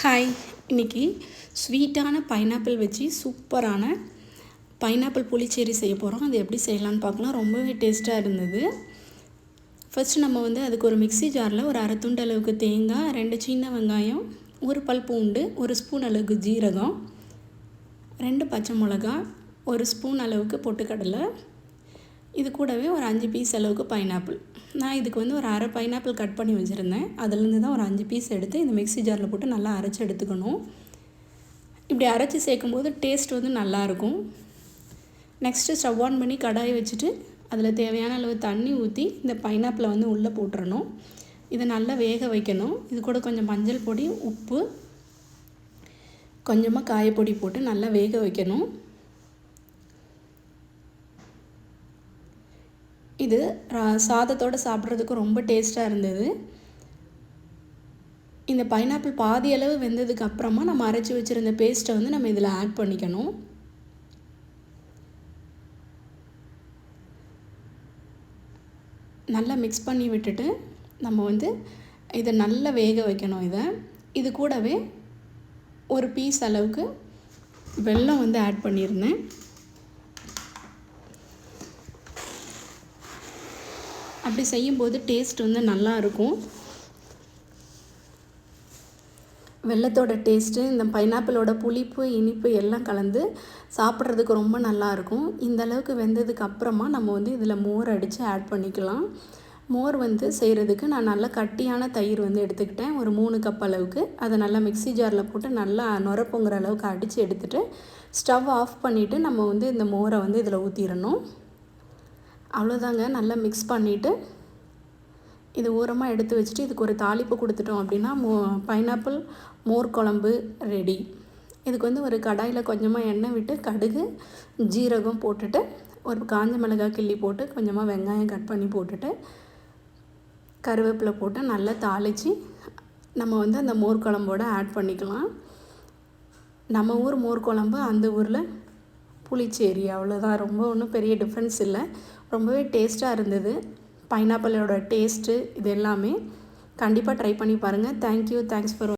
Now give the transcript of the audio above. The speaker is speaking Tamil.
ஹாய் இன்னைக்கு ஸ்வீட்டான பைனாப்பிள் வச்சு சூப்பரான பைனாப்பிள் புளிச்சேரி செய்ய போகிறோம் அது எப்படி செய்யலான்னு பார்க்கலாம். ரொம்பவே டேஸ்ட்டாக இருந்தது. ஃபர்ஸ்ட் நம்ம வந்து அதுக்கு ஒரு மிக்ஸி ஜாரில் ஒரு அரை துண்டு அளவுக்கு தேங்காய் ரெண்டு சின்ன வெங்காயம் ஒரு பல் பூண்டு ஒரு ஸ்பூன் அளவுக்கு ஜீரகம் ரெண்டு பச்சை மிளகா ஒரு ஸ்பூன் அளவுக்கு பொட்டுக்கடலை. இது கூடவே ஒரு அஞ்சு பீஸ் அளவுக்கு பைனாப்பிள் நான் இதுக்கு வந்து ஒரு அரை பைனாப்பிள் கட் பண்ணி வச்சுருந்தேன். அதுலேருந்து தான் ஒரு அஞ்சு பீஸ் எடுத்து இந்த மிக்ஸி ஜாரில் போட்டு நல்லா அரைச்சி எடுத்துக்கணும். இப்படி அரைச்சி சேர்க்கும்போது டேஸ்ட் வந்து நல்லாயிருக்கும் நெக்ஸ்ட்டு ஸ்டவ் ஆன் பண்ணி கடாயை வச்சுட்டு அதில் தேவையான அளவு தண்ணி ஊற்றி இந்த பைனாப்பிளை வந்து உள்ளே போட்டுறணும். இதை நல்லா வேக வைக்கணும். இது கூட கொஞ்சம் மஞ்சள் பொடி உப்பு கொஞ்சமாக காயப்பொடி போட்டு நல்லா வேக வைக்கணும். இது சாதத்தோடு சாப்பிட்றதுக்கு ரொம்ப டேஸ்ட்டாக இருந்தது. இந்த பைனாப்பிள் பாதி அளவு வெந்ததுக்கு அப்புறமா நம்ம அரைச்சி வச்சுருந்த பேஸ்ட்டை வந்து நம்ம இதில் ஆட் பண்ணிக்கணும். நல்லா மிக்ஸ் பண்ணி விட்டுட்டு நம்ம வந்து இதை நல்லா வேக வைக்கணும் இதை. இது கூடவே ஒரு பீஸ் அளவுக்கு வெல்லம் வந்து ஆட் பண்ணியிருந்தேன். அப்படி செய்யும்போது டேஸ்ட் வந்து நல்லாயிருக்கும். வெள்ளத்தோட டேஸ்ட்டு இந்த பைனாப்பிளோட புளிப்பு இனிப்பு எல்லாம் கலந்து சாப்பிட்றதுக்கு ரொம்ப நல்லாயிருக்கும். இந்த அளவுக்கு வெந்ததுக்கு அப்புறமா நம்ம வந்து இதில் மோர் அடித்து ஆட் பண்ணிக்கலாம். மோர் வந்து செய்கிறதுக்கு நான் நல்லா கட்டியான தயிர் வந்து எடுத்துக்கிட்டேன். ஒரு மூணு கப் அளவுக்கு. அதை நல்லா மிக்ஸி ஜாரில் போட்டு நல்லா நுரப்பொங்குற அளவுக்கு அடித்து எடுத்துகிட்டு ஸ்டவ் ஆஃப் பண்ணிவிட்டு நம்ம வந்து இந்த மோரை வந்து இதில் ஊற்றிடணும் அவ்வளோதாங்க நல்லா மிக்ஸ் பண்ணிவிட்டு இது ஓரமாக எடுத்து வச்சுட்டு இதுக்கு ஒரு தாளிப்பு கொடுத்துட்டோம் அப்படின்னா மோ பைனாப்பிள் மோர் குழம்பு ரெடி இதுக்கு வந்து ஒரு கடாயில் கொஞ்சமாக எண்ணெய் விட்டு கடுகு ஜீரகம் போட்டுட்டு ஒரு காஞ்ச மிளகாய் கிள்ளி போட்டு கொஞ்சமாக வெங்காயம் கட் பண்ணி போட்டுட்டு கருவேப்பிலை போட்டு நல்லா தாளித்து நம்ம வந்து அந்த மோர் குழம்போட ஆட் பண்ணிக்கலாம். நம்ம ஊர் மோர் குழம்பு அந்த ஊரில் புளிச்சேரி அவ்வளோதான் ரொம்ப ஒன்றும் பெரிய டிஃப்ரென்ஸ் இல்லை. ரொம்பவே டேஸ்ட்டாக இருந்தது. பைனாப்பிளோட டேஸ்ட்டு இது எல்லாமே கண்டிப்பாக ட்ரை பண்ணி பாருங்கள் தேங்க்யூ தேங்க்ஸ் ஃபார்